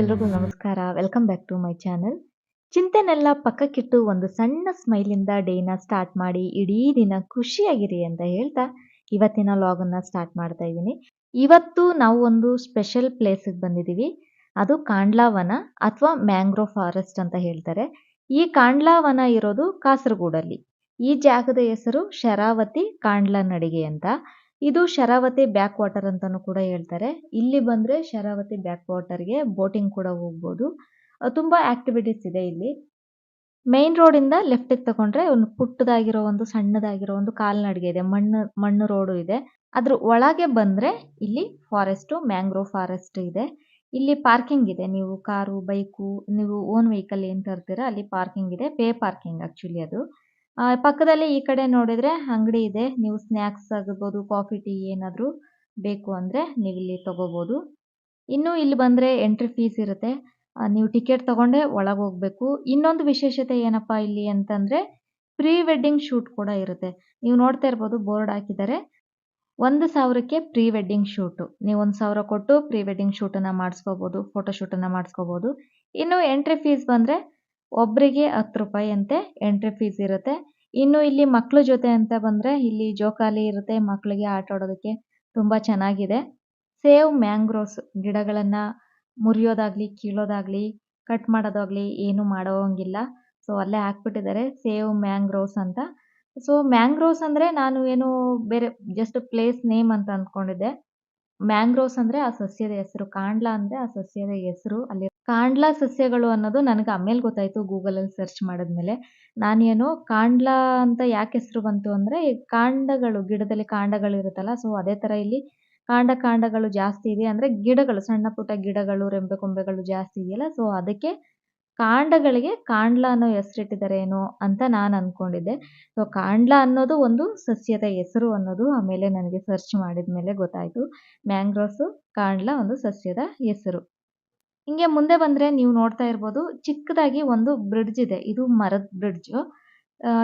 ಎಲ್ರಿಗೂ ನಮಸ್ಕಾರ. Welcome back to my channel ಚಿಂತೆನೆಲ್ಲ ಪಕ್ಕಕ್ಕಿಟ್ಟು ಒಂದು ಸಣ್ಣ ಸ್ಮೈಲಿಂದ ಡೇನ ಸ್ಟಾರ್ಟ್ ಮಾಡಿ ಇಡೀ ದಿನ ಖುಷಿಯಾಗಿರಿ ಅಂತ ಹೇಳ್ತಾ ಇವತ್ತಿನ ಲಾಗನ್ನ ಸ್ಟಾರ್ಟ್ ಮಾಡ್ತಾ ಇದ್ದೀನಿ. ಇವತ್ತು ನಾವು ಒಂದು ಸ್ಪೆಷಲ್ ಪ್ಲೇಸಿಗೆ ಬಂದಿದ್ದೀವಿ. ಅದು ಕಾಂಡ್ಲಾವನ ಅಥವಾ ಮ್ಯಾಂಗ್ರೋ ಫಾರೆಸ್ಟ್ ಅಂತ ಹೇಳ್ತಾರೆ. ಈ ಕಾಂಡ್ಲಾವನ ಇರೋದು ಕಾಸರಗೋಡಲ್ಲಿ. ಈ ಜಾಗದ ಹೆಸರು ಶರಾವತಿ ಕಾಂಡ್ಲಾ ನಡಿಗೆ ಅಂತ. ಇದು ಶರಾವತಿ ಬ್ಯಾಕ್ ವಾಟರ್ ಅಂತಾನೂ ಕೂಡ ಹೇಳ್ತಾರೆ. ಇಲ್ಲಿ ಬಂದ್ರೆ ಶರಾವತಿ ಬ್ಯಾಕ್ ವಾಟರ್ಗೆ ಬೋಟಿಂಗ್ ಕೂಡ ಹೋಗ್ಬೋದು. ತುಂಬಾ ಆಕ್ಟಿವಿಟೀಸ್ ಇದೆ ಇಲ್ಲಿ. ಮೇನ್ ರೋಡ್ ಇಂದ ಲೆಫ್ಟ್ ತಗೊಂಡ್ರೆ ಒಂದು ಪುಟ್ಟದಾಗಿರೋ ಒಂದು ಸಣ್ಣದಾಗಿರೋ ಒಂದು ಕಾಲ್ನಡಿಗೆ ಇದೆ. ಮಣ್ಣು ಮಣ್ಣು ರೋಡು ಇದೆ. ಅದ್ರ ಒಳಗೆ ಬಂದ್ರೆ ಇಲ್ಲಿ ಫಾರೆಸ್ಟ್, ಮ್ಯಾಂಗ್ರೋವ್ ಫಾರೆಸ್ಟ್ ಇದೆ. ಇಲ್ಲಿ ಪಾರ್ಕಿಂಗ್ ಇದೆ. ನೀವು ಕಾರು, ಬೈಕು, ನೀವು ಓನ್ ವೆಹಿಕಲ್ ಏನ್ ತರ್ತೀರಾ ಅಲ್ಲಿ ಪಾರ್ಕಿಂಗ್ ಇದೆ. ಪೇ ಪಾರ್ಕಿಂಗ್ ಆ್ಯಕ್ಚುಲಿ ಅದು. ಪಕ್ಕದಲ್ಲಿ ಈ ಕಡೆ ನೋಡಿದ್ರೆ ಅಂಗಡಿ ಇದೆ. ನೀವು ಸ್ನಾಕ್ಸ್ ಆಗಿರ್ಬೋದು, ಕಾಫಿ, ಟೀ ಏನಾದರೂ ಬೇಕು ಅಂದ್ರೆ ನೀವು ಇಲ್ಲಿ ತಗೋಬಹುದು ಇನ್ನು ಇಲ್ಲಿ ಬಂದ್ರೆ ಎಂಟ್ರಿ ಫೀಸ್ ಇರುತ್ತೆ. ನೀವು ಟಿಕೆಟ್ ತಗೊಂಡೆ ಒಳಗೆ ಹೋಗ್ಬೇಕು. ಇನ್ನೊಂದು ವಿಶೇಷತೆ ಏನಪ್ಪಾ ಇಲ್ಲಿ ಅಂತಂದ್ರೆ ಪ್ರೀ ವೆಡ್ಡಿಂಗ್ ಶೂಟ್ ಕೂಡ ಇರುತ್ತೆ. ನೀವು ನೋಡ್ತಾ ಇರ್ಬೋದು, ಬೋರ್ಡ್ ಹಾಕಿದ್ದಾರೆ. ಒಂದು ಸಾವಿರಕ್ಕೆ ಪ್ರೀ ವೆಡ್ಡಿಂಗ್ ಶೂಟ್. ನೀವು ಒಂದು ಸಾವಿರ ಕೊಟ್ಟು ಪ್ರೀ ವೆಡ್ಡಿಂಗ್ ಶೂಟನ್ನ ಮಾಡಿಸ್ಕೋಬಹುದು ಫೋಟೋ ಶೂಟನ್ನ ಮಾಡಿಸ್ಕೋಬಹುದು ಇನ್ನು ಎಂಟ್ರಿ ಫೀಸ್ ಬಂದ್ರೆ ಒಬ್ಬರಿಗೆ ಹತ್ತು ರೂಪಾಯಿ ಅಂತೆ ಎಂಟ್ರಿ ಫೀಸ್ ಇರುತ್ತೆ. ಇನ್ನು ಇಲ್ಲಿ ಮಕ್ಕಳ ಜೊತೆ ಅಂತ ಬಂದ್ರೆ ಇಲ್ಲಿ ಜೋಕಾಲಿ ಇರುತ್ತೆ ಮಕ್ಕಳಿಗೆ ಆಟ ಆಡೋದಕ್ಕೆ ತುಂಬಾ ಚೆನ್ನಾಗಿದೆ. ಸೇವ್ ಮ್ಯಾಂಗ್ರೋವ್ಸ್ ಗಿಡಗಳನ್ನ ಮುರಿಯೋದಾಗ್ಲಿ, ಕೀಳೋದಾಗ್ಲಿ, ಕಟ್ ಮಾಡೋದಾಗ್ಲಿ ಏನು ಮಾಡೋಂಗಿಲ್ಲ ಸೊ ಅಲ್ಲೇ ಹಾಕ್ಬಿಟ್ಟಿದ್ದಾರೆ, ಸೇವ್ ಮ್ಯಾಂಗ್ರೋವ್ಸ್ ಅಂತ. ಸೊ ಮ್ಯಾಂಗ್ರೋವ್ಸ್ ಅಂದ್ರೆ ನಾನು ಏನು ಬೇರೆ ಜಸ್ಟ್ ಪ್ಲೇಸ್ ನೇಮ್ ಅಂತ ಅಂದ್ಕೊಂಡಿದ್ದೆ. ಮ್ಯಾಂಗ್ರೋವ್ಸ್ ಅಂದ್ರೆ ಆ ಸಸ್ಯದ ಹೆಸರು, ಕಾಂಡ್ಲಾ ಅಂದ್ರೆ ಆ ಸಸ್ಯದ ಹೆಸರು, ಅಲ್ಲಿ ಕಾಂಡ್ಲಾ ಸಸ್ಯಗಳು ಅನ್ನೋದು ನನಗೆ ಆಮೇಲೆ ಗೊತ್ತಾಯ್ತು ಗೂಗಲ್ ಅಲ್ಲಿ ಸರ್ಚ್ ಮಾಡಿದ್ಮೇಲೆ. ನಾನೇನು ಕಾಂಡ್ಲ ಅಂತ ಯಾಕೆ ಹೆಸರು ಬಂತು ಅಂದ್ರೆ ಕಾಂಡಗಳು, ಗಿಡದಲ್ಲಿ ಕಾಂಡಗಳು ಇರುತ್ತಲ್ಲ, ಸೊ ಅದೇ ತರ ಇಲ್ಲಿ ಕಾಂಡ ಕಾಂಡಗಳು ಜಾಸ್ತಿ ಇದೆ ಅಂದ್ರೆ ಗಿಡಗಳು, ಸಣ್ಣ ಪುಟ್ಟ ಗಿಡಗಳು, ರೆಂಬೆ ಕೊಂಬೆಗಳು ಜಾಸ್ತಿ ಇದೆಯಲ್ಲ, ಸೊ ಅದಕ್ಕೆ ಕಾಂಡಗಳಿಗೆ ಕಾಂಡ್ಲಾ ಅನ್ನೋ ಹೆಸರಿಟ್ಟಿದ್ದಾರೆ ಏನೋ ಅಂತ ನಾನು ಅನ್ಕೊಂಡಿದ್ದೆ. ಸೊ ಕಾಂಡ್ಲಾ ಅನ್ನೋದು ಒಂದು ಸಸ್ಯದ ಹೆಸರು ಅನ್ನೋದು ಆಮೇಲೆ ನನಗೆ ಸರ್ಚ್ ಮಾಡಿದ ಮೇಲೆ ಗೊತ್ತಾಯಿತು. ಮ್ಯಾಂಗ್ರೋಸ್ ಕಾಂಡ್ಲಾ ಒಂದು ಸಸ್ಯದ ಹೆಸರು. ಹಿಂಗೆ ಮುಂದೆ ಬಂದ್ರೆ ನೀವು ನೋಡ್ತಾ ಇರ್ಬೋದು, ಚಿಕ್ಕದಾಗಿ ಒಂದು ಬ್ರಿಡ್ಜ್ ಇದೆ. ಇದು ಮರದ ಬ್ರಿಡ್ಜ್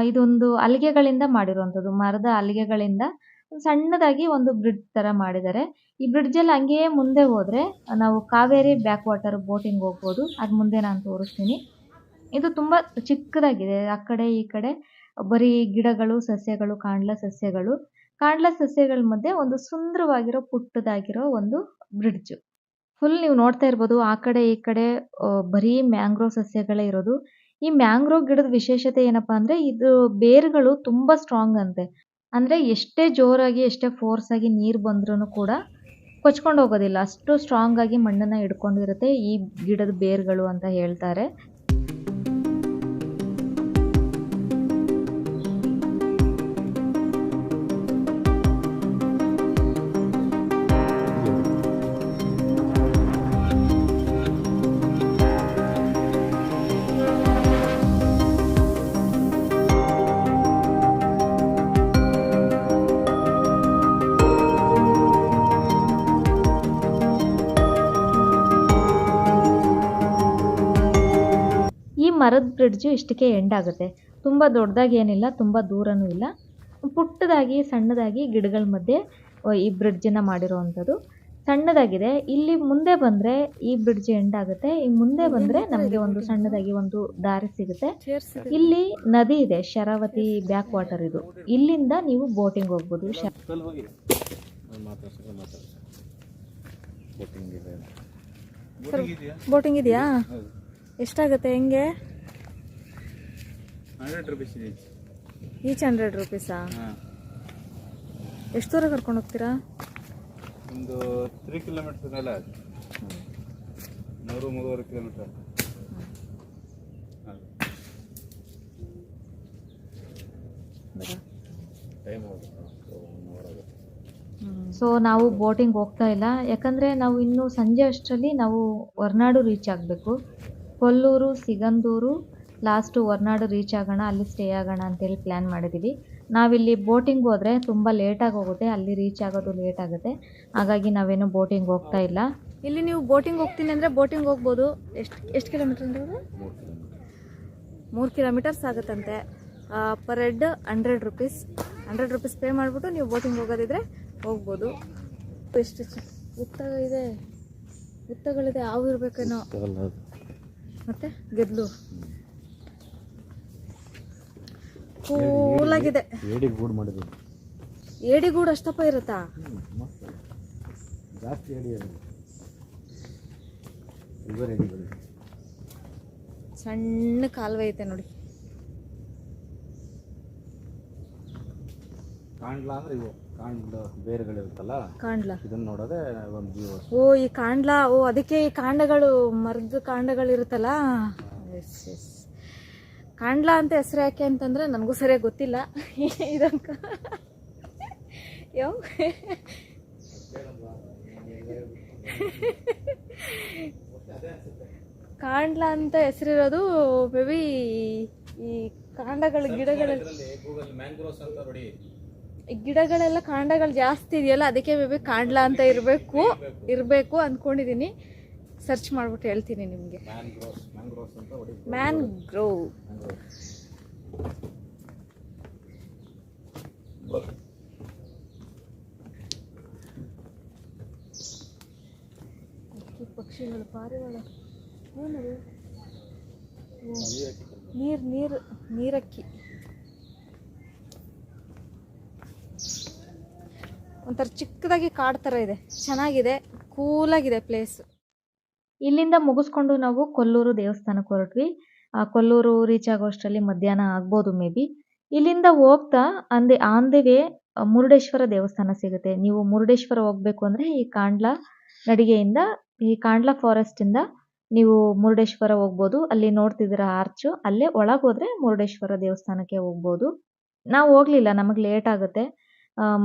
ಇದೊಂದು ಹಲಿಗೆಗಳಿಂದ ಮಾಡಿರುವಂತದ್ದು ಮರದ ಹಲಿಗೆಗಳಿಂದ ಸಣ್ಣದಾಗಿ ಒಂದು ಬ್ರಿಡ್ಜ್ ತರ ಮಾಡಿದ್ದಾರೆ. ಈ ಬ್ರಿಡ್ಜ್ ಅಲ್ಲಿ ಹಂಗೆಯೇ ಮುಂದೆ ಹೋದ್ರೆ ನಾವು ಕಾವೇರಿ ಬ್ಯಾಕ್ ವಾಟರ್ ಬೋಟಿಂಗ್ ಹೋಗ್ಬೋದು. ಅದ್ ಮುಂದೆ ನಾನು ತೋರಿಸ್ತೀನಿ. ಇದು ತುಂಬಾ ಚಿಕ್ಕದಾಗಿದೆ. ಆ ಕಡೆ ಈ ಕಡೆ ಬರೀ ಗಿಡಗಳು, ಸಸ್ಯಗಳು, ಕಾಂಡ್ಲ ಸಸ್ಯಗಳು. ಕಾಂಡ್ಲ ಸಸ್ಯಗಳ ಮಧ್ಯೆ ಒಂದು ಸುಂದರವಾಗಿರೋ, ಪುಟ್ಟದಾಗಿರೋ ಒಂದು ಬ್ರಿಡ್ಜ್ ಫುಲ್ ನೀವು ನೋಡ್ತಾ ಇರ್ಬೋದು, ಆ ಕಡೆ ಈ ಕಡೆ ಬರೀ ಮ್ಯಾಂಗ್ರೋವ್ ಸಸ್ಯಗಳೇ ಇರೋದು. ಈ ಮ್ಯಾಂಗ್ರೋವ್ ಗಿಡದ ವಿಶೇಷತೆ ಏನಪ್ಪಾ ಅಂದ್ರೆ, ಇದು ಬೇರುಗಳು ತುಂಬಾ ಸ್ಟ್ರಾಂಗ್ ಅಂತೆ. ಅಂದ್ರೆ ಎಷ್ಟೇ ಜೋರಾಗಿ, ಎಷ್ಟೇ ಫೋರ್ಸ್ ಆಗಿ ನೀರ್ ಬಂದ್ರೂ ಕೂಡ ಕೊಚ್ಕೊಂಡು ಹೋಗೋದಿಲ್ಲ. ಅಷ್ಟು ಸ್ಟ್ರಾಂಗ್ ಆಗಿ ಮಣ್ಣನ್ನ ಹಿಡ್ಕೊಂಡಿರುತ್ತೆ ಈ ಗಿಡದ ಬೇರುಗಳು ಅಂತ ಹೇಳ್ತಾರೆ. ಮರದ ಬ್ರಿಡ್ಜ್ ಇಷ್ಟಕ್ಕೆ ಎಂಡ್ ಆಗುತ್ತೆ. ತುಂಬಾ ದೊಡ್ಡದಾಗಿ ಏನಿಲ್ಲ ತುಂಬಾ ದೂರನೂ ಇಲ್ಲ. ಪುಟ್ಟದಾಗಿ ಸಣ್ಣದಾಗಿ ಗಿಡಗಳ ಮಧ್ಯೆ ಈ ಬ್ರಿಡ್ಜನ್ನು ಮಾಡಿರುವಂಥದ್ದು. ಸಣ್ಣದಾಗಿದೆ. ಇಲ್ಲಿ ಮುಂದೆ ಬಂದ್ರೆ ಈ ಬ್ರಿಡ್ಜ್ ಎಂಡ್ ಆಗುತ್ತೆ. ಈ ಮುಂದೆ ಬಂದ್ರೆ ನಮಗೆ ಒಂದು ಸಣ್ಣದಾಗಿ ಒಂದು ದಾರಿ ಸಿಗುತ್ತೆ. ಇಲ್ಲಿ ನದಿ ಇದೆ ಶರಾವತಿ ಬ್ಯಾಕ್ ವಾಟರ್ ಇದು. ಇಲ್ಲಿಂದ ನೀವು ಬೋಟಿಂಗ್ ಹೋಗ್ಬೋದು. ಬೋಟಿಂಗ್ ಇದೆ. ಬೋಟಿಂಗ್ ಇದೆಯಾ? ಎಷ್ಟಾಗುತ್ತೆ ಹೆಂಗೆ? ಹಂಡ್ರೆಡ್ ರುಪೀಸ್ ಇದೆ ಈಚ್. ಹಂಡ್ರೆಡ್ ರುಪೀಸಾ ಹಾಂ. ಎಷ್ಟು ದೂರ ಕರ್ಕೊಂಡು ಹೋಗ್ತೀರಾ? ಒಂದು ತ್ರೀ ಕಿಲೋಮೀಟರ್ ಮೇಲೆ ಮೂರು ಮೂರುವರೆ ಕಿಲೋಮೀಟರ್ ಟೈಮ್ ಸೊ ನಾವು ಬೋಟಿಂಗ್ ಹೋಗ್ತಾ ಇಲ್ಲ. ಯಾಕಂದ್ರೆ ನಾವು ಇನ್ನು ಸಂಜೆ ಅಷ್ಟರಲ್ಲಿ ನಾವು ಹೊರನಾಡು ರೀಚ್ ಆಗಬೇಕು. ಕೊಲ್ಲೂರು ಸಿಗಂದೂರು ಲಾಸ್ಟು ಹೊರನಾಡು ರೀಚ್ ಆಗೋಣ ಅಲ್ಲಿ ಸ್ಟೇ ಆಗೋಣ ಅಂತೇಳಿ ಪ್ಲ್ಯಾನ್ ಮಾಡಿದ್ದೀವಿ ನಾವಿಲ್ಲಿ ಬೋಟಿಂಗ್ ಹೋದರೆ ತುಂಬ ಲೇಟಾಗಿ ಹೋಗುತ್ತೆ ಅಲ್ಲಿ ರೀಚ್ ಆಗೋದು ಲೇಟ್ ಆಗುತ್ತೆ. ಹಾಗಾಗಿ ನಾವೇನು ಬೋಟಿಂಗ್ ಹೋಗ್ತಾ ಇಲ್ಲ. ಇಲ್ಲಿ ನೀವು ಬೋಟಿಂಗ್ ಹೋಗ್ತೀನಿ ಅಂದರೆ ಬೋಟಿಂಗ್ ಹೋಗ್ಬೋದು. ಎಷ್ಟು ಎಷ್ಟು ಕಿಲೋಮೀಟರ್ ಅಂದ್ರೆ ಮೂರು kilometre kilometres ಆಗುತ್ತಂತೆ per head hundred rupees hundred rupees pay ಮಾಡಿಬಿಟ್ಟು ನೀವು ಬೋಟಿಂಗ್ ಹೋಗೋದಿದ್ರೆ ಹೋಗ್ಬೋದು. ಎಷ್ಟು ಉತ್ತಗ ಉತ್ತ ಇದೆ. ಉತ್ತಗಳಿದೆ ಹಾವು ಇರಬೇಕೇನೋ. ಮತ್ತೆ ಗೆದ್ಲು. ಕೂಲಾಗಿದೆ ಏಡಿ ಗೂಡು ಮಾಡಿದ್ರು. ಏಡಿಗೂಡು ಅಷ್ಟಪ್ಪ ಇರುತ್ತಾ? ಜಾಸ್ತಿ ಏಡಿ ಸಣ್ಣ ಕಾಲುವೆ ಐತೆ ನೋಡಿ. ಕಾಂಡ್ಲ ಅಂದ್ರೆ ಇವು ಬೇರುಗಳು ಬೇರುಗಳಿರುತ್ತಲ್ಲ ಕಾಂಡ್ಲ. ಇದನ್ನ ನೋಡೋದೇ ಒಂದು ಜೀವ ಓ ಈ ಕಾಂಡ್ಲ ಓ ಅದಕ್ಕೆ ಈ ಕಾಂಡಗಳು ಮರದ ಕಾಂಡಗಳು ಇರುತ್ತಲ್ಲ? S S. ಕಾಂಡ್ಲ ಅಂತ ಹೆಸರು ಯಾಕೆ ಅಂತಂದ್ರೆ ನನಗೂ ಸರಿಯಾಗಿ ಗೊತ್ತಿಲ್ಲ. ಇದಂಕ. ಯಾವ ಕಾಂಡ್ಲ ಅಂತ ಹೆಸರಿರೋದು ಮೇ ಬಿ ಈ ಕಾಂಡಗಳ ಈ ಗಿಡಗಳೆಲ್ಲ ಕಾಂಡಗಳು ಜಾಸ್ತಿ ಇದೆಯಲ್ಲ ಅದಕ್ಕೆ ಮೇ ಬಿ ಕಾಂಡ್ಲ ಅಂತ ಇರಬೇಕು ಇರಬೇಕು. ಅಂದ್ಕೊಂಡಿದ್ದೀನಿ ಸರ್ಚ್ ಮಾಡ್ಬಿಟ್ಟು ಹೇಳ್ತೀನಿ ನಿಮಗೆ. ಮ್ಯಾಂಗ್ರೋಸ್ ಮ್ಯಾಂಗ್ರೋಸ್ ಅಂತ ಹೊಡಿ ಮ್ಯಾನ್ ಗ್ರೋವ್ ಪಕ್ಷಿಗಳು ಪಾರಿವಾಳ. ಏನದು? ನೀರು ನೀರು ನೀರಕ್ಕಿ. ಒಂಥರ ಚಿಕ್ಕದಾಗಿ ಕಾಡು ಥರ ಇದೆ. ಚೆನ್ನಾಗಿದೆ. ಕೂಲಾಗಿದೆ ಪ್ಲೇಸ್ ಇಲ್ಲಿಂದ ಮುಗಿಸ್ಕೊಂಡು ನಾವು ಕೊಲ್ಲೂರು ದೇವಸ್ಥಾನಕ್ಕೆ ಹೊರಟ್ವಿ. ಆ, ಕೊಲ್ಲೂರು ರೀಚ್ ಆಗೋ ಅಷ್ಟರಲ್ಲಿ ಮಧ್ಯಾಹ್ನ ಆಗ್ಬೋದು ಮೇ ಬಿ. ಇಲ್ಲಿಂದ ಹೋಗ್ತಾ ಅಂದೆ ಆನ್ ದಿ ವೇ ಮುರುಡೇಶ್ವರ ದೇವಸ್ಥಾನ ಸಿಗುತ್ತೆ. ನೀವು ಮುರುಡೇಶ್ವರ ಹೋಗ್ಬೇಕು ಅಂದ್ರೆ ಈ ಕಾಂಡ್ಲ ನಡಿಗೆಯಿಂದ, ಈ ಕಾಂಡ್ಲ ಫಾರೆಸ್ಟ್ ಇಂದ ನೀವು ಮುರುಡೇಶ್ವರ ಹೋಗ್ಬೋದು. ಅಲ್ಲಿ ನೋಡ್ತಿದ್ದೀರ ಆರ್ಚು ಅಲ್ಲೇ ಒಳಗೆ ಹೋದ್ರೆ ಮುರುಡೇಶ್ವರ ದೇವಸ್ಥಾನಕ್ಕೆ ಹೋಗ್ಬೋದು. ನಾವು ಹೋಗ್ಲಿಲ್ಲ, ನಮಗೆ ಲೇಟ್ ಆಗುತ್ತೆ.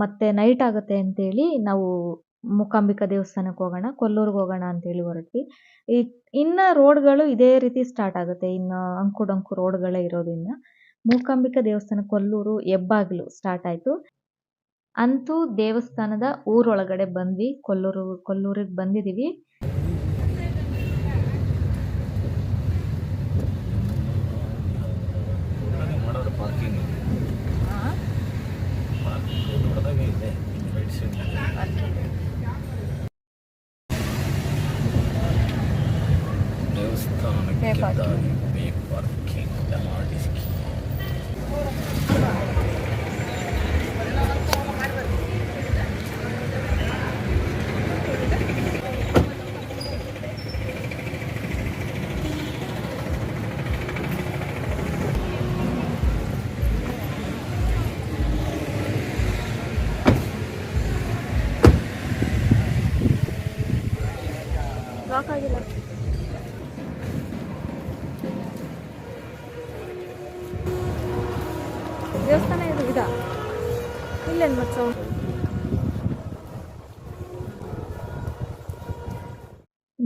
ಮತ್ತೆ ನೈಟ್ ಆಗುತ್ತೆ ಅಂತೇಳಿ ನಾವು ಮೂಕಾಂಬಿಕಾ ದೇವಸ್ಥಾನಕ್ಕೆ ಹೋಗೋಣ, ಕೊಲ್ಲೂರಿಗೆ ಹೋಗೋಣ ಅಂತೇಳಿ ಹೊರಟ್ವಿ. ಈ, ಇನ್ನ ರೋಡ್ಗಳು ಇದೇ ರೀತಿ ಸ್ಟಾರ್ಟ್ ಆಗುತ್ತೆ. ಇನ್ನು ಅಂಕು ಡೊಂಕು ರೋಡ್ಗಳೇ ಇರೋದ್ರಿಂದ ಮೂಕಾಂಬಿಕಾ ದೇವಸ್ಥಾನ ಕೊಲ್ಲೂರು ಹೆಬ್ಬಾಗ್ಲು ಸ್ಟಾರ್ಟ್ ಆಯ್ತು. ಅಂತೂ ದೇವಸ್ಥಾನದ ಊರೊಳಗಡೆ ಬಂದ್ವಿ. ಕೊಲ್ಲೂರು, ಕೊಲ್ಲೂರಿಗೆ ಬಂದಿದೀವಿ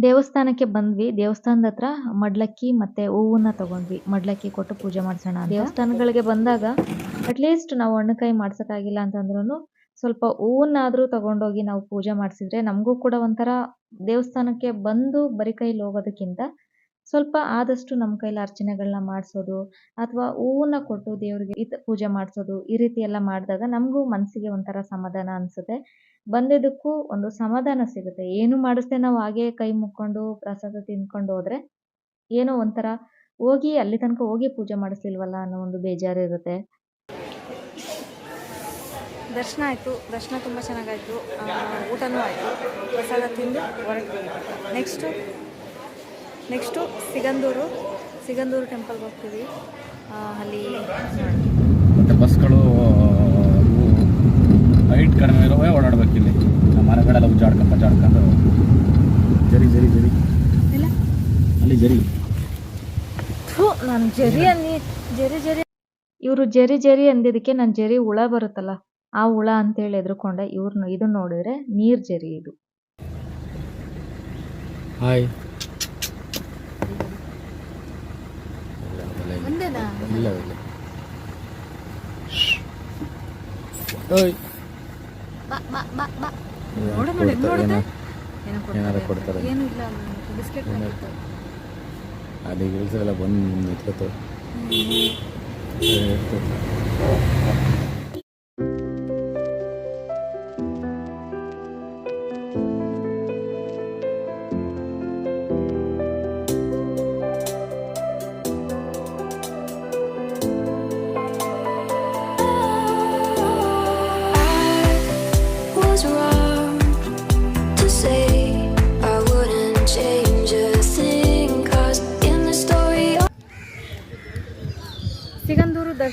ದೇವಸ್ಥಾನಕ್ಕೆ ಬಂದ್ವಿ. ದೇವಸ್ಥಾನದ ಹತ್ರ ಮಡ್ಲಕ್ಕಿ ಮತ್ತೆ ಹೂವನ್ನ ತಗೊಂಡ್ವಿ. ಮಡ್ಲಕ್ಕಿ ಕೊಟ್ಟು ಪೂಜೆ ಮಾಡ್ಸೋಣ. ದೇವಸ್ಥಾನಗಳಿಗೆ ಬಂದಾಗ ಅಟ್ಲೀಸ್ಟ್ ನಾವು ಹಣ್ಣುಕಾಯಿ ಮಾಡ್ಸಕ್ಕಾಗಿಲ್ಲ ಅಂತಂದ್ರೂ ಸ್ವಲ್ಪ ಹೂವನ್ನಾದ್ರೂ ತಗೊಂಡೋಗಿ ನಾವು ಪೂಜೆ ಮಾಡಿಸಿದ್ರೆ ನಮಗೂ ಕೂಡ ಒಂಥರ ದೇವಸ್ಥಾನಕ್ಕೆ ಬಂದು ಬರಿ ಕೈಲಿ ಹೋಗೋದಕ್ಕಿಂತ ಸ್ವಲ್ಪ ಆದಷ್ಟು ನಮ್ಮ ಕೈಲಿ ಅರ್ಚನೆಗಳನ್ನ ಮಾಡಿಸೋದು ಅಥವಾ ಹೂವನ್ನ ಕೊಟ್ಟು ದೇವರಿಗೆ ಪೂಜೆ ಮಾಡಿಸೋದು ಈ ರೀತಿ ಎಲ್ಲ ಮಾಡಿದಾಗ ನಮಗೂ ಮನಸ್ಸಿಗೆ ಒಂಥರ ಸಮಾಧಾನ ಅನಿಸುತ್ತೆ. ಬಂದಿದ್ದಕ್ಕೂ ಒಂದು ಸಮಾಧಾನ ಸಿಗುತ್ತೆ. ಏನು ಮಾಡಿಸ್ದೆ ನಾವು ಹಾಗೆ ಕೈ ಮುಕ್ಕೊಂಡು ಪ್ರಸಾದ ತಿನ್ಕೊಂಡು ಹೋದ್ರೆ ಏನೋ ಒಂಥರ ಹೋಗಿ ಅಲ್ಲಿ ತನಕ ಹೋಗಿ ಪೂಜೆ ಮಾಡಿಸ್ಲಿಲ್ವಲ್ಲ ಅನ್ನೋ ಒಂದು ಬೇಜಾರು ಇರುತ್ತೆ. ದರ್ಶನ ಆಯಿತು. ದರ್ಶನ ತುಂಬ ಚೆನ್ನಾಗಾಯಿತು. ಊಟನೂ ಆಯಿತು. ಪ್ರಸಾದ ತಿಂದು ಹೊರಗೆ ನೆಕ್ಸ್ಟು ನೆಕ್ಸ್ಟು ಸಿಗಂದೂರು ಸಿಗಂದೂರು ಟೆಂಪಲ್ಗೆ ಹೋಗ್ತೀವಿ. ಅಲ್ಲಿ ಮತ್ತು ಬಸ್ಗಳು ಹೈಟ್ ಕಡಿಮೆ ಇರೋವೇ ಓಡಾಡ್ಬೇಕು ಇಲ್ಲಿ. ಮರಗಳೆಲ್ಲ ಉಜ್ಜಾಡ್ಕೊಂಡ್ ಜಾಡ್ಕೊಂಡು ಜರಿ ಜರಿ ಜರಿ. ಅಲ್ಲಿ ಜರಿ. ನಾನು ಜರಿ ಅನ್ನಿ ಜರಿ ಜರಿ. ಇವರು ಜರಿ ಜರಿ ಅಂದಿದ್ದಕ್ಕೆ ನಾನು ಜರಿ ಹುಳ ಬರುತ್ತಲ್ಲ ಆ ಹುಳ ಅಂತೇಳಿ ಎದ್ರುಕೊಂಡೆ ಇವ್ರನ್ನ ಇದನ್ನ ನೋಡಿದ್ರೆ ನೀರ್ ಜರಿ ಇದು. ಹಾಯ್. ಇಲ್ಲ ಇಲ್ಲ. ಓಯ್. ಬಾ ನೋಡು ನೋಡಿ ನೋಡುತ್ತೆ? ಏನೋ ಏನಾದ್ರು ಕೊಡ್ತಾರೆ? ಕೊಡ್ತಾರೆ. ಏನು ಇಲ್ಲ ಬಿಸ್ಕೆಟ್ ಅಲ್ಲಿ ಕೆಲಸವೆಲ್ಲ ಬಂದು ಎತ್ಕೊತು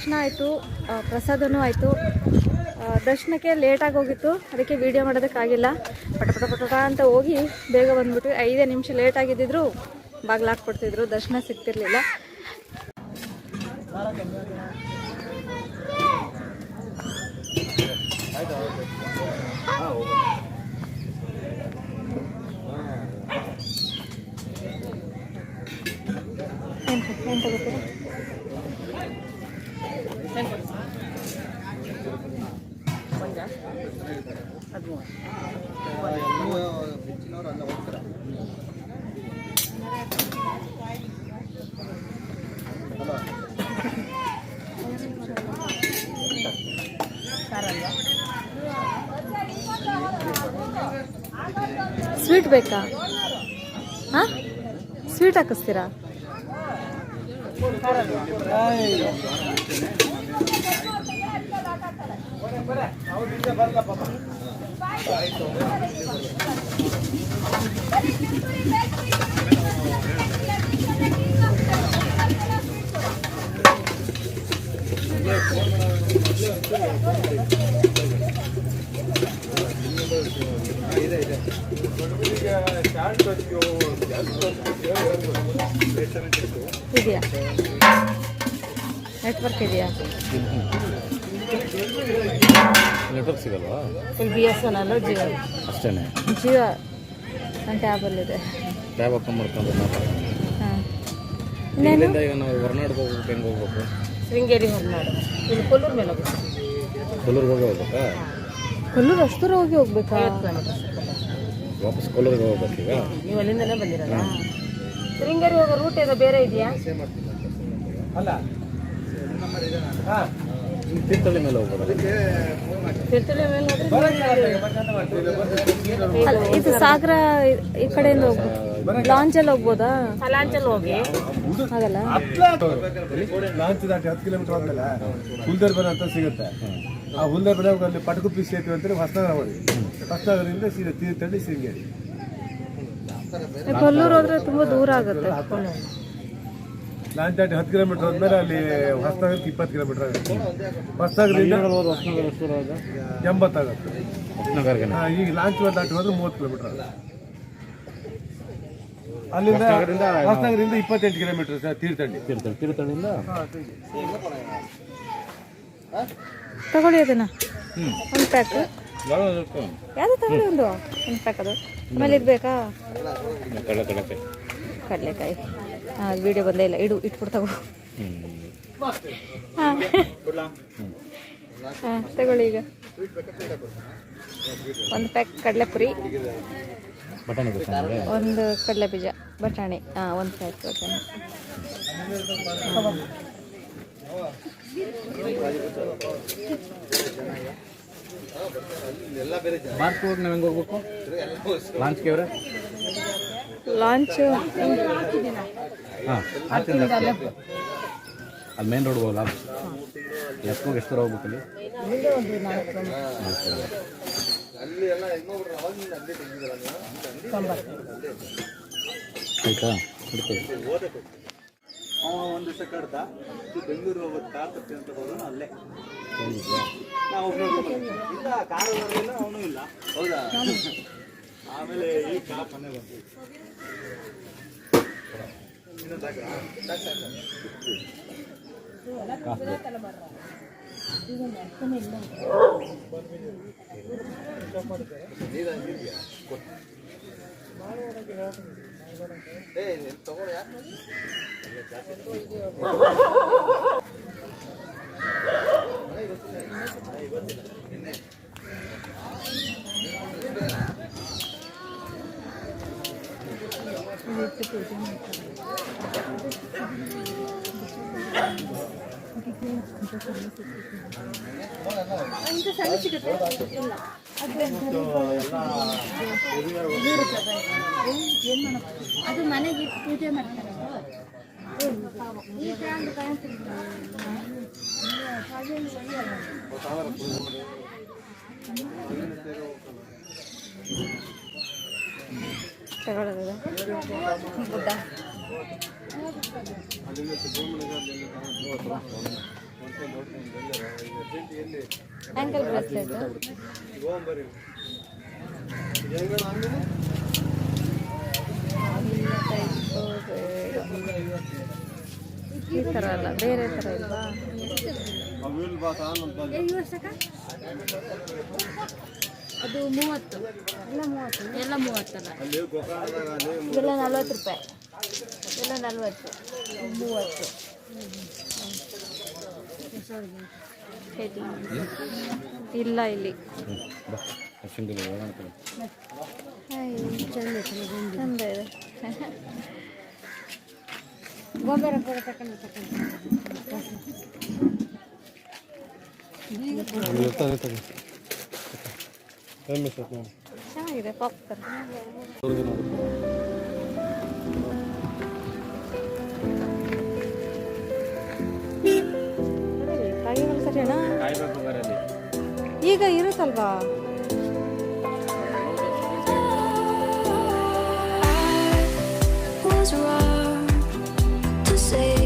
ದರ್ಶನ ಆಯಿತು ಪ್ರಸಾದನೂ ಆಯಿತು. ದರ್ಶನಕ್ಕೆ ಲೇಟಾಗಿ ಹೋಗಿತ್ತು, ಅದಕ್ಕೆ ವಿಡಿಯೋ ಮಾಡೋದಕ್ಕಾಗಿಲ್ಲ. ಪಟ ಪಟ ಪಟ ಅಂತ ಹೋಗಿ ಬೇಗ ಬಂದ್ಬಿಟ್ವಿ ಐದೇ ನಿಮಿಷ ಲೇಟಾಗಿದ್ದಿದ್ರು ಬಾಗಿಲು ಹಾಕ್ಬಿಡ್ತಿದ್ರು ದರ್ಶನ ಸಿಗ್ತಿರ್ಲಿಲ್ಲ. ಏನು ಸ್ವೀಟ್ ಬೇಕಾ? ಹಾಂ? ಸ್ವೀಟ್ ಹಾಕಿಸ್ತೀರಾ? ಇದೆಯಾ? ನೆಟ್ವರ್ಕ್ ಇದೆಯಾ? ನೆಟ್ವರ್ಕ್ ಸಿಗಲ್ವಾ? ಫುಲ್ ಬಿ ಎಸ್ ಎನ್ ಅಲ್ಲ ಜಿಯೋ ಅಷ್ಟೇ ಜಿಯೋ ನನ್ನ ಟ್ಯಾಬಲ್ಲಿದೆ ಟ್ಯಾಬ್ ಓಪನ್ ಮಾಡ್ಕೊಂಡು ಹಾಂ. ಇಲ್ಲಿಂದ ಈಗ ನಾವು ಹೊರನಾಡ್ಗೆ ಹೋಗ್ಬೇಕು ಹೆಂಗೆ ಹೋಗ್ಬೇಕು? ಶೃಂಗೇರಿ ಹೊರನಾಡು. ಇಲ್ಲಿ ಕೊಲ್ಲೂರು ಮೇಲೆ ಹೋಗ್ಬೇಕು. ಕೊಲ್ಲೂರಿಗೆ ಹೋಗಿ ಹೋಗ್ಬೇಕಾ? ಕೊಲ್ಲೂರು ಅಷ್ಟು ದೂರ ಹೋಗಿ ಹೋಗ್ಬೇಕಾ? ವಾಪಸ್ ಕೊಲ್ಲೂರಿಗೆ ಹೋಗ್ಬೇಕು ಈಗ? ನೀವು ಅಲ್ಲಿಂದಲೇ ಬಂದಿರಲ್ಲ? ಶೃಂಗೇರಿ ಹೋಗೋ ರೂಟ್ ಏನೋ ಬೇರೆ ಇದೆಯಾ? ತೀರ್ಥಹಳ್ಳಿ ಮೇಲೆ ಹೋಗ್ಬೋದು? ಮೇಲೆ ಅಲ್ಲ, ಇದು ಸಾಗರ ಈ ಕಡೆಯಿಂದ ಹೋಗ್ಬೋದು. ಲಾಂಚಲ್ಲಿ ಹೋಗ್ಬೋದಾ? ಲಾಂಚಲ್ಲಿ ಹೋಗಿ. ಆಗಲ್ಲ ಲಾಂಚ್ ದಾಟಿ ಹತ್ತು ಕಿಲೋಮೀಟರ್ ಹೋಗಲ್ಲ ಕುಲ್ದರ್ ಬರೋ ಅಂತ ಸಿಗುತ್ತೆ. ಆ ಹುಲ್ಲೆ ಬೆಲೆ ಅಲ್ಲಿ ಪಟಕುಪ್ಪಿ ಸೇತುವೆ ಅಂತೇಳಿ ಹೊಸನಗರ ಹೋಗಿ ಹೊಸನಗರದಿಂದ ಸೀರೆ ತೀರ್ಥಹಳ್ಳಿ ಸಿಂಗೇರಿ ಕೊಲ್ಲೂರು ಹೋದ್ರೆ ತುಂಬಾ ದೂರ ಆಗುತ್ತೆ. ಲಾಂಚ್ ದಾಟಿ ಹತ್ತು ಕಿಲೋಮೀಟರ್ ಹೋದ್ಮೇಲೆ ಅಲ್ಲಿ ಹೊಸನಗರಕ್ಕೆ ಇಪ್ಪತ್ತು ಕಿಲೋಮೀಟರ್ ಆಗುತ್ತೆ. ಹೊಸನಗರದಿಂದ ಎಂಬತ್ತಾಗುತ್ತೆ. ಈಗ ಲಾಂಚ್ ದಾಟಿ ಹೋದ್ರೆ ಮೂವತ್ತು ಕಿಲೋಮೀಟರ್ ಆಗುತ್ತೆ. ಅಲ್ಲಿಂದ ಹೊಸನಗರದಿಂದ ಹೊಸನಗರದಿಂದ ಇಪ್ಪತ್ತೆಂಟು ಕಿಲೋಮೀಟರ್ ಸರ್ ತೀರ್ಥಹಳ್ಳಿ. ತೀರ್ಥಹಳ್ಳಿ. ತೀರ್ಥಹಳ್ಳಿಯಿಂದ? ತಗೊಳ್ಳಿ ಅದನ್ನ. ಒಂದು ಪ್ಯಾಕ್ ಯಾವ್ದು ತಗೊಳ್ಳಿ ಒಂದು? ಒಂದು ಪ್ಯಾಕ್ ಅದು. ಆಮೇಲೆ ಇದು ಬೇಕಾ ಕಡಲೆಕಾಯಿ. ಹಾಂ ವಿಡಿಯೋ ಬಂದೇ ಇಲ್ಲ. ಇಡು ಇಟ್ಬಿಟ್ಟು ತಗೋ. ಹಾಂ. ಹಾಂ ತಗೊಳ್ಳಿ ಈಗ. ಒಂದು ಪ್ಯಾಕ್ ಕಡಲೆಪುರಿ. ಬಟಾಣಿ ಒಂದು ಕಡಲೆ ಬೀಜ. ಬಟಾಣಿ. ಹಾಂ ಒಂದು ಪ್ಯಾಕ್ ಬಟಾಣಿ. ಮಾರ್ಕ್ ಹೋಗಿ ನಾವು ಹೆಂಗೆ ಹೋಗ್ಬೇಕು? ಲಾಂಚ್ಗೆ ಅವ್ರೆ? ಲಾಂಚ್. ಹಾಂ ಆಚೆಯಿಂದ. ಅಲ್ಲಿ ಮೇನ್ ರೋಡ್ ಹೋಗಲ್ಲ? ಲೆಫ್ಟ್ ಹೋಗಿ ಎಷ್ಟು ದೂರ ಹೋಗ್ಬೇಕು ಅಲ್ಲಿ. ಆಯ್ತಾ? ಒಂದು ದಿವಸ ಕಡ್ದ ಬೆಂಗಳೂರು ಹೋಗುತ್ತಾ ಕಾರ್ ತಪ್ಪಿ ಅಂತ ಹೋಗೋಣ ಅಲ್ಲೇ? ನಾವು ಇಲ್ಲ ಕಾರ್ ಇಲ್ಲ ಅವನು ಇಲ್ಲ. ಹೌದಾ? ಆಮೇಲೆ ಈ ಕಾರ್ ಮನೆ ಬಂತು. ಕಾಸು ಬೇಕು. ಅದು ಮನೆಗೆ ಪೂಜೆ ಮಾಡ್ತಾರೆ. ತಗೊಳ್ಳೋದ ಗುಡ್ಡ. ಆ್ಯಂಕಲ್ ಬ್ರೇಸ್ಲೆಟ್ ಈ ಥರ ಅಲ್ಲ ಬೇರೆ ಥರ ಇಲ್ವಾ ಅದು ಮೂವತ್ತು. ಎಲ್ಲ ಮೂವತ್ತು ಎಲ್ಲ ಮೂವತ್ತಲ್ಲ ಎಲ್ಲ ನಲ್ವತ್ತು ರೂಪಾಯಿ. ಎಲ್ಲ ನಲ್ವತ್ತು. ಮೂವತ್ತು. ಇಲ್ಲ ಇಲ್ಲಿ ಹ್ಞೂ ಬಾ ಸಿಂಗಲ್ ಹೋಗೋಣ ಕಡೆ ಹಾಯ್, ಚಂದ ಇದೆ ಗೊಂಬೆರ ಕೂಡ ತಕೊಂಡು ತಕೊಂಡು ಇರ್ತದೆ ಇರ್ತದೆ ಫೇಮಸ್ ಆಯ್ತು ನೋಡಿ ಚೆನ್ನಾಗಿದೆ ಪಾಪ್ಕರ್ ಬೇರೆನಾ ಈಗ ಇರುತ್ತಲ್ವಾ was wrong to say